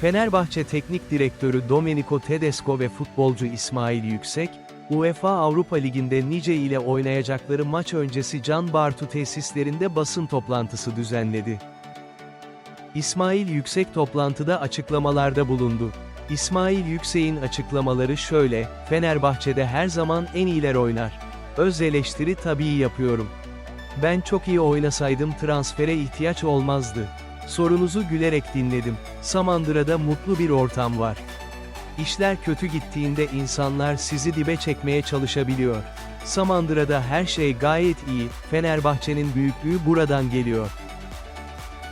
Fenerbahçe Teknik Direktörü Domenico Tedesco ve futbolcu İsmail Yüksek, UEFA Avrupa Ligi'nde Nice ile oynayacakları maç öncesi Can Bartu tesislerinde basın toplantısı düzenledi. İsmail Yüksek toplantıda açıklamalarda bulundu. İsmail Yüksek'in açıklamaları şöyle, Fenerbahçe'de her zaman en iyiler oynar. Öz eleştiri tabii yapıyorum. Ben çok iyi oynasaydım transfere ihtiyaç olmazdı. Sorunuzu gülerek dinledim. Samandıra'da mutlu bir ortam var. İşler kötü gittiğinde insanlar sizi dibe çekmeye çalışabiliyor. Samandıra'da her şey gayet iyi, Fenerbahçe'nin büyüklüğü buradan geliyor.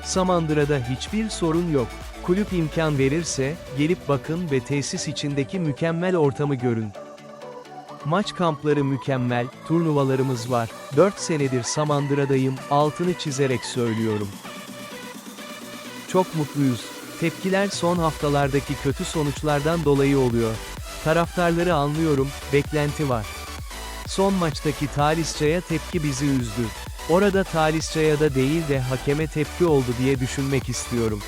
Samandıra'da hiçbir sorun yok. Kulüp imkan verirse, gelip bakın ve tesis içindeki mükemmel ortamı görün. Maç kampları mükemmel, turnuvalarımız var. 4 senedir Samandıra'dayım, altını çizerek söylüyorum. Çok mutluyuz. Tepkiler son haftalardaki kötü sonuçlardan dolayı oluyor. Taraftarları anlıyorum, beklenti var. Son maçtaki Talisca'ya tepki bizi üzdü. Orada Talisca'ya da değil de hakeme tepki oldu diye düşünmek istiyorum.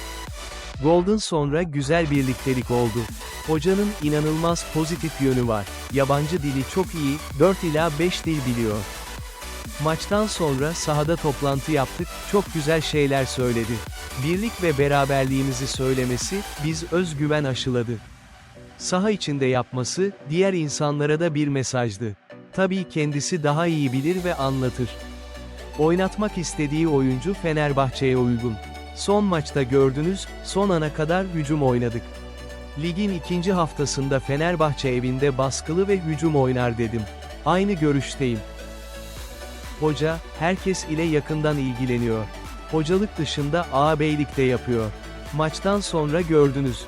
Golden sonra güzel birliktelik oldu. Hocanın inanılmaz pozitif yönü var. Yabancı dili çok iyi, 4 ila 5 dil biliyor. Maçtan sonra sahada toplantı yaptık, çok güzel şeyler söyledi. Birlik ve beraberliğimizi söylemesi, biz özgüven aşıladı. Saha içinde yapması, diğer insanlara da bir mesajdı. Tabii kendisi daha iyi bilir ve anlatır. Oynatmak istediği oyuncu Fenerbahçe'ye uygun. Son maçta gördünüz, son ana kadar hücum oynadık. Ligin ikinci haftasında Fenerbahçe evinde baskılı ve hücum oynar dedim. Aynı görüşteyim. Hoca, herkes ile yakından ilgileniyor. Hocalık dışında ağabeylik de yapıyor. Maçtan sonra gördünüz,